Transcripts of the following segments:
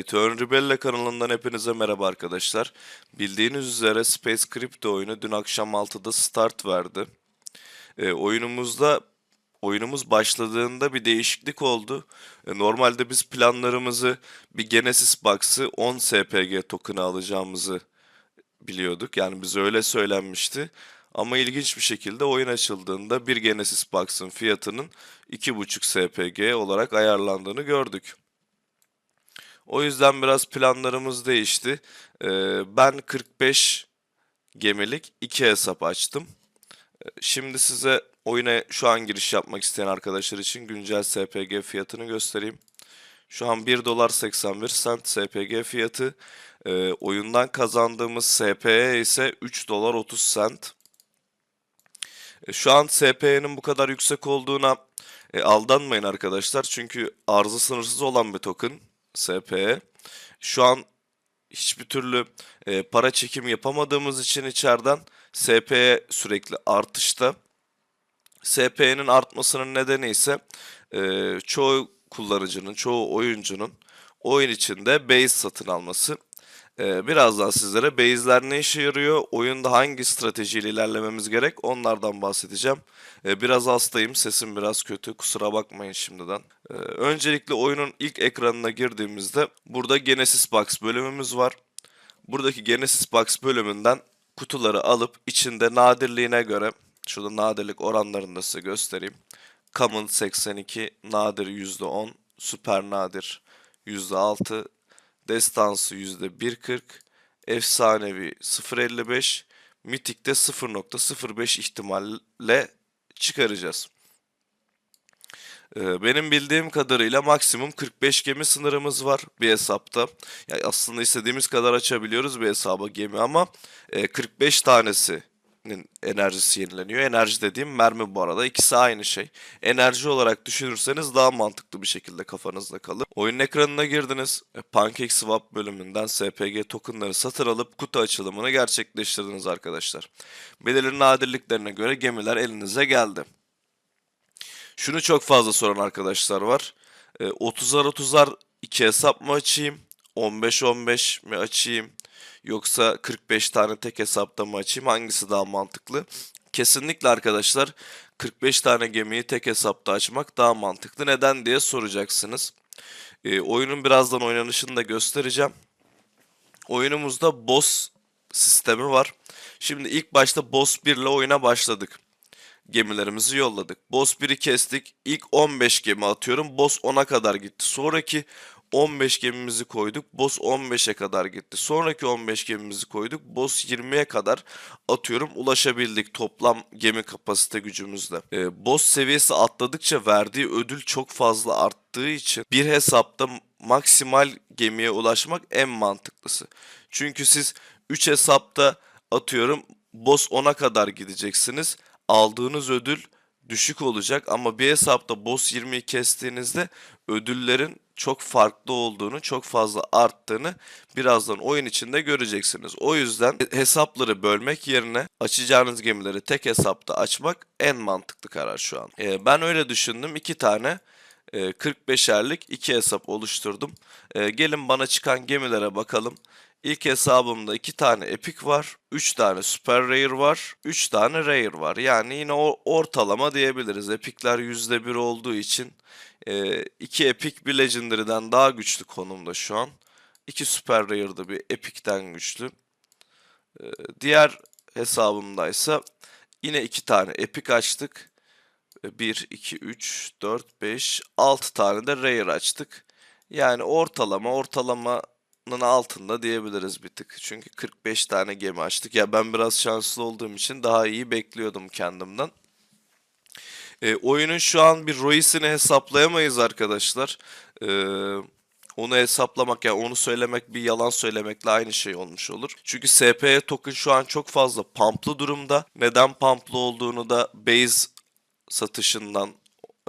Return Rebella kanalından hepinize merhaba arkadaşlar. Bildiğiniz üzere Space Crypto oyunu dün akşam 6'da start verdi. E, oyunumuzda oyunumuz başladığında bir değişiklik oldu. E, normalde biz planlarımızı bir Genesis Box'ı 10 SPG token'ı alacağımızı biliyorduk. Yani bize öyle söylenmişti. Ama ilginç bir şekilde oyun açıldığında bir Genesis Box'ın fiyatının 2.5 SPG olarak ayarlandığını gördük. O yüzden biraz planlarımız değişti. Ee, ben 45 gemilik iki hesap açtım. Ee, Şimdi size oyuna şu an giriş yapmak isteyen arkadaşlar için güncel SPG fiyatını göstereyim. Şu an 1 dolar 81 cent SPG fiyatı. Ee, oyundan kazandığımız SPE ise 3 dolar 30 cent. E, Şu an SP'nin bu kadar yüksek olduğuna e, aldanmayın arkadaşlar. Çünkü arzı sınırsız olan bir token SP'ye. Şu an hiçbir türlü e, para çekim yapamadığımız için içeriden SP'ye sürekli artışta. SP'nin artmasının nedeni ise e, çoğu kullanıcının, çoğu oyuncunun oyun içinde base satın alması. Ee, birazdan sizlere base'ler ne işe yarıyor, oyunda hangi stratejiyle ilerlememiz gerek onlardan bahsedeceğim. Ee, biraz hastayım, sesim biraz kötü, kusura bakmayın şimdiden. Ee, öncelikle oyunun ilk ekranına girdiğimizde burada Genesis Box bölümümüz var. Buradaki Genesis Box bölümünden kutuları alıp içinde nadirliğine göre, şurada nadirlik oranlarını da size göstereyim. Common 82, nadir %10, süper nadir %6, Destansı %1.40, Efsanevi 0.55, Mitik'te 0.05 ihtimalle çıkaracağız. Ee, Benim bildiğim kadarıyla maksimum 45 gemi sınırımız var bir hesapta. Yani aslında istediğimiz kadar açabiliyoruz bir hesaba gemi ama e, 45 tanesinin enerjisi yenileniyor. Enerji dediğim mermi bu arada. İkisi aynı şey. Enerji olarak düşünürseniz daha mantıklı bir şekilde kafanızda kalır. Oyun ekranına girdiniz. E, PancakeSwap bölümünden SPG tokenları satın alıp kutu açılımını gerçekleştirdiniz arkadaşlar. Belirli nadirliklerine göre gemiler elinize geldi. Şunu çok fazla soran arkadaşlar var. E, 30'ar 30'ar iki hesap mı açayım? 15-15 mi açayım? Yoksa 45 tane tek hesapta mı açayım? Hangisi daha mantıklı? Kesinlikle arkadaşlar 45 tane gemiyi tek hesapta açmak daha mantıklı. Neden diye soracaksınız. E, oyunun birazdan oynanışını da göstereceğim. Oyunumuzda boss sistemi var. Şimdi ilk başta boss 1 ile oyuna başladık gemilerimizi yolladık. Boss 1'i kestik. İlk 15 gemi atıyorum. Boss 10'a kadar gitti. Sonraki 15 gemimizi koyduk. Boss 15'e kadar gitti. Sonraki 15 gemimizi koyduk. Boss 20'ye kadar atıyorum ulaşabildik toplam gemi kapasite gücümüzle. Ee, boss seviyesi atladıkça verdiği ödül çok fazla arttığı için bir hesapta maksimal gemiye ulaşmak en mantıklısı. Çünkü siz 3 hesapta atıyorum boss 10'a kadar gideceksiniz aldığınız ödül düşük olacak ama bir hesapta boss 20'yi kestiğinizde ödüllerin çok farklı olduğunu, çok fazla arttığını birazdan oyun içinde göreceksiniz. O yüzden hesapları bölmek yerine açacağınız gemileri tek hesapta açmak en mantıklı karar şu an. Ee, ben öyle düşündüm. iki tane e, 45'erlik iki hesap oluşturdum. Ee, gelin bana çıkan gemilere bakalım. İlk hesabımda 2 tane Epic var, 3 tane Super Rare var, 3 tane Rare var. Yani yine o ortalama diyebiliriz. Epic'ler %1 olduğu için 2 Epic bir Legendary'den daha güçlü konumda şu an. 2 Super Rare'da bir Epic'ten güçlü. E, diğer hesabımdaysa yine 2 tane Epic açtık. 1, 2, 3, 4, 5, 6 tane de Rare açtık. Yani ortalama ortalama altında diyebiliriz bir tık. Çünkü 45 tane gemi açtık. Ya ben biraz şanslı olduğum için daha iyi bekliyordum kendimden. E, oyunun şu an bir ROI'sini hesaplayamayız arkadaşlar. E, onu hesaplamak yani onu söylemek bir yalan söylemekle aynı şey olmuş olur. Çünkü SPE token şu an çok fazla pumplı durumda. Neden pumplı olduğunu da base satışından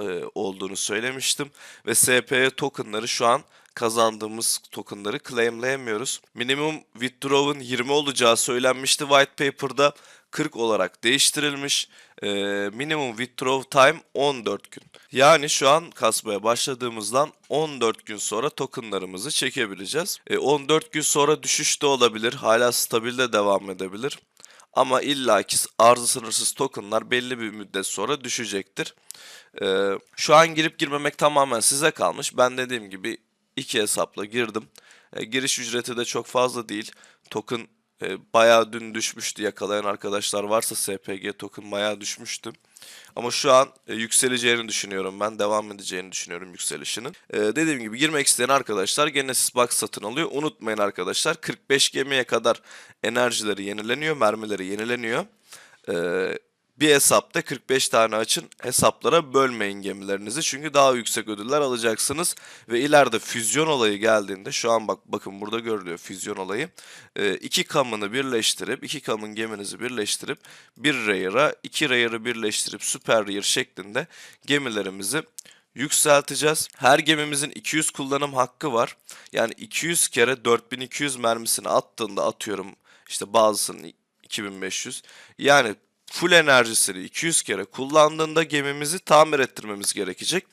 e, olduğunu söylemiştim. Ve SPE tokenları şu an kazandığımız tokenları claimleyemiyoruz. Minimum withdraw'un 20 olacağı söylenmişti white paper'da. 40 olarak değiştirilmiş. Ee, minimum withdraw time 14 gün. Yani şu an kasmaya başladığımızdan 14 gün sonra tokenlarımızı çekebileceğiz. Ee, 14 gün sonra düşüş de olabilir. Hala stabilde devam edebilir. Ama illaki arzı sınırsız tokenlar belli bir müddet sonra düşecektir. Ee, şu an girip girmemek tamamen size kalmış. Ben dediğim gibi iki hesapla girdim. E, giriş ücreti de çok fazla değil. Token e, bayağı dün düşmüştü. Yakalayan arkadaşlar varsa SPG token bayağı düşmüştü. Ama şu an e, yükseleceğini düşünüyorum ben. Devam edeceğini düşünüyorum yükselişinin. E, dediğim gibi girmek isteyen arkadaşlar Genesis Box satın alıyor. Unutmayın arkadaşlar 45 gemiye kadar enerjileri yenileniyor, mermileri yenileniyor. E, bir hesapta 45 tane açın. Hesaplara bölmeyin gemilerinizi. Çünkü daha yüksek ödüller alacaksınız. Ve ileride füzyon olayı geldiğinde şu an bak bakın burada görülüyor füzyon olayı. Ee, iki kamını birleştirip iki kamın geminizi birleştirip bir rayer'a iki rayer'ı birleştirip süper rayer şeklinde gemilerimizi yükselteceğiz. Her gemimizin 200 kullanım hakkı var. Yani 200 kere 4200 mermisini attığında atıyorum işte bazısının 2500. Yani full enerjisini 200 kere kullandığında gemimizi tamir ettirmemiz gerekecek.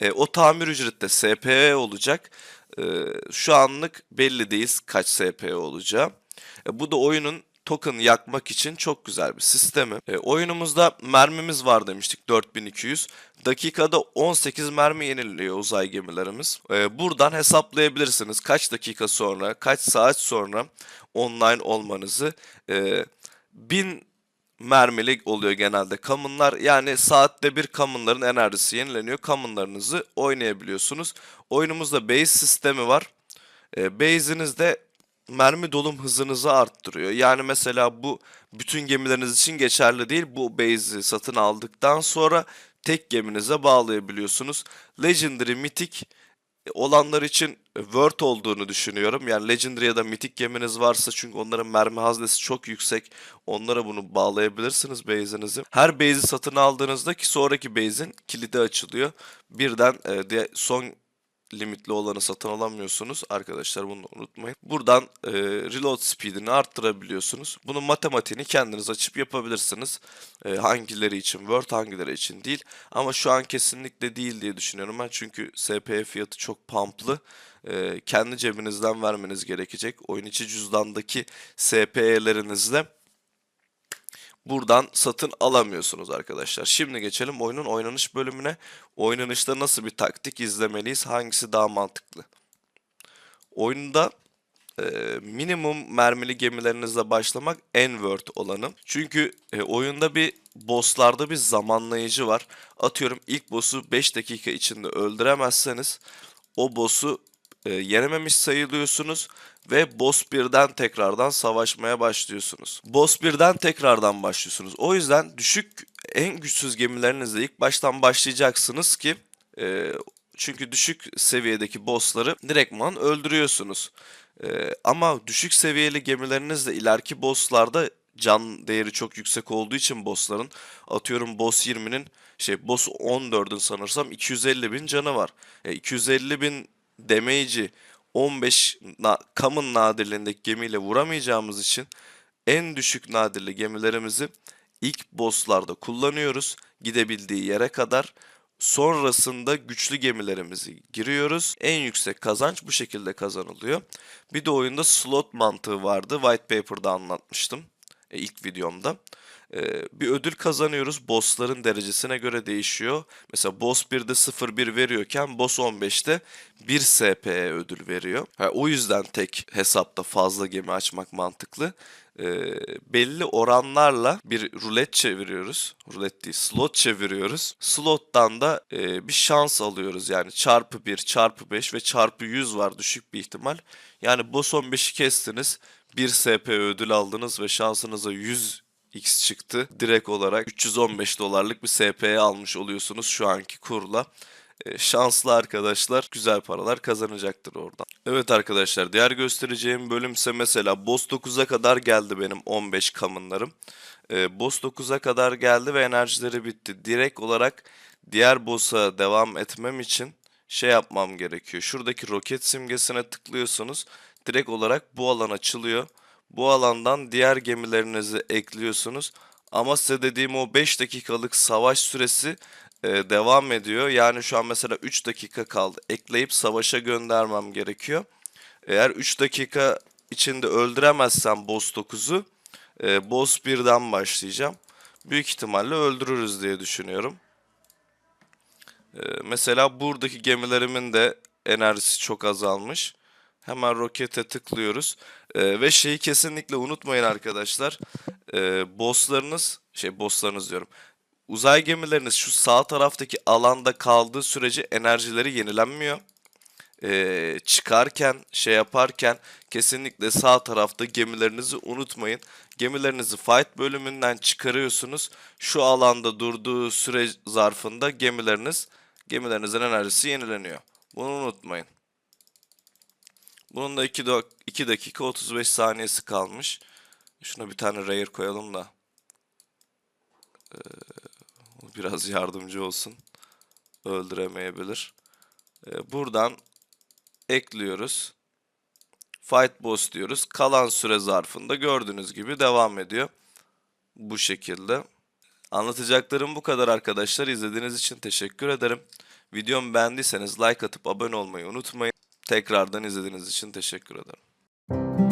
E, o tamir ücreti de SPE olacak. E, şu anlık belli değil kaç SPE olacağı. E, bu da oyunun token yakmak için çok güzel bir sistemi. E, oyunumuzda mermimiz var demiştik 4200. Dakikada 18 mermi yeniliyor uzay gemilerimiz. E, buradan hesaplayabilirsiniz kaç dakika sonra, kaç saat sonra online olmanızı. E, 1000 mermilik oluyor genelde kamınlar. Yani saatte bir kamınların enerjisi yenileniyor. Kamınlarınızı oynayabiliyorsunuz. Oyunumuzda base sistemi var. E, base'inizde mermi dolum hızınızı arttırıyor. Yani mesela bu bütün gemileriniz için geçerli değil. Bu base'i satın aldıktan sonra tek geminize bağlayabiliyorsunuz. Legendary, Mythic olanlar için Word olduğunu düşünüyorum. Yani Legendary ya da Mythic geminiz varsa çünkü onların mermi haznesi çok yüksek. Onlara bunu bağlayabilirsiniz base'inizi. Her base'i satın aldığınızda ki sonraki base'in kilidi açılıyor. Birden e, son limitli olanı satın alamıyorsunuz. Arkadaşlar bunu unutmayın. Buradan e, reload speedini arttırabiliyorsunuz. Bunun matematiğini kendiniz açıp yapabilirsiniz. E, hangileri için Word hangileri için değil. Ama şu an kesinlikle değil diye düşünüyorum ben. Çünkü SPE fiyatı çok pumplı. E, kendi cebinizden vermeniz gerekecek. Oyun içi cüzdandaki SPE'lerinizle buradan satın alamıyorsunuz arkadaşlar. Şimdi geçelim oyunun oynanış bölümüne. Oynanışta nasıl bir taktik izlemeliyiz? Hangisi daha mantıklı? Oyunda e, minimum mermili gemilerinizle başlamak en worth olanı. Çünkü e, oyunda bir bosslarda bir zamanlayıcı var. Atıyorum ilk boss'u 5 dakika içinde öldüremezseniz o boss'u e, yenememiş sayılıyorsunuz ve boss 1'den tekrardan savaşmaya başlıyorsunuz. Boss 1'den tekrardan başlıyorsunuz. O yüzden düşük en güçsüz gemilerinizle ilk baştan başlayacaksınız ki e, çünkü düşük seviyedeki bossları direktman öldürüyorsunuz. E, ama düşük seviyeli gemilerinizle ileriki bosslarda can değeri çok yüksek olduğu için bossların atıyorum boss 20'nin şey boss 14'ün sanırsam 250 bin canı var. E, 250 bin damage'i 15 na common nadirliğindeki gemiyle vuramayacağımız için en düşük nadirli gemilerimizi ilk bosslarda kullanıyoruz. Gidebildiği yere kadar. Sonrasında güçlü gemilerimizi giriyoruz. En yüksek kazanç bu şekilde kazanılıyor. Bir de oyunda slot mantığı vardı. White Paper'da anlatmıştım e, ilk videomda. Ee, bir ödül kazanıyoruz. Bossların derecesine göre değişiyor. Mesela boss 1'de 0-1 veriyorken boss 15'te 1 SP'ye ödül veriyor. Ha, o yüzden tek hesapta fazla gemi açmak mantıklı. Ee, belli oranlarla bir rulet çeviriyoruz. Rulet değil slot çeviriyoruz. Slottan da e, bir şans alıyoruz. Yani çarpı 1, çarpı 5 ve çarpı 100 var düşük bir ihtimal. Yani boss 15'i kestiniz. 1 SP ödül aldınız ve şansınıza 100 X çıktı. Direkt olarak 315 dolarlık bir SP'ye almış oluyorsunuz şu anki kurla. E, şanslı arkadaşlar güzel paralar kazanacaktır oradan. Evet arkadaşlar diğer göstereceğim bölümse mesela Boss 9'a kadar geldi benim 15 kamınlarım. E, Boss 9'a kadar geldi ve enerjileri bitti. Direkt olarak diğer boss'a devam etmem için şey yapmam gerekiyor. Şuradaki roket simgesine tıklıyorsunuz. Direkt olarak bu alan açılıyor. Bu alandan diğer gemilerinizi ekliyorsunuz. Ama size dediğim o 5 dakikalık savaş süresi e, devam ediyor. Yani şu an mesela 3 dakika kaldı. Ekleyip savaşa göndermem gerekiyor. Eğer 3 dakika içinde öldüremezsem boss 9'u e, boss 1'den başlayacağım. Büyük ihtimalle öldürürüz diye düşünüyorum. E, mesela buradaki gemilerimin de enerjisi çok azalmış. Hemen rokete tıklıyoruz. E, ve şeyi kesinlikle unutmayın arkadaşlar. E, bosslarınız, şey bosslarınız diyorum. Uzay gemileriniz şu sağ taraftaki alanda kaldığı sürece enerjileri yenilenmiyor e, çıkarken şey yaparken kesinlikle sağ tarafta gemilerinizi unutmayın. Gemilerinizi fight bölümünden çıkarıyorsunuz. Şu alanda durduğu süre zarfında gemileriniz gemilerinizin enerjisi yenileniyor. Bunu unutmayın. Bunun da 2, 2 dakika 35 saniyesi kalmış. Şuna bir tane rare koyalım da. Ee, biraz yardımcı olsun. Öldüremeyebilir. Ee, buradan ekliyoruz. Fight boss diyoruz. Kalan süre zarfında gördüğünüz gibi devam ediyor. Bu şekilde. Anlatacaklarım bu kadar arkadaşlar. İzlediğiniz için teşekkür ederim. Videomu beğendiyseniz like atıp abone olmayı unutmayın. Tekrardan izlediğiniz için teşekkür ederim.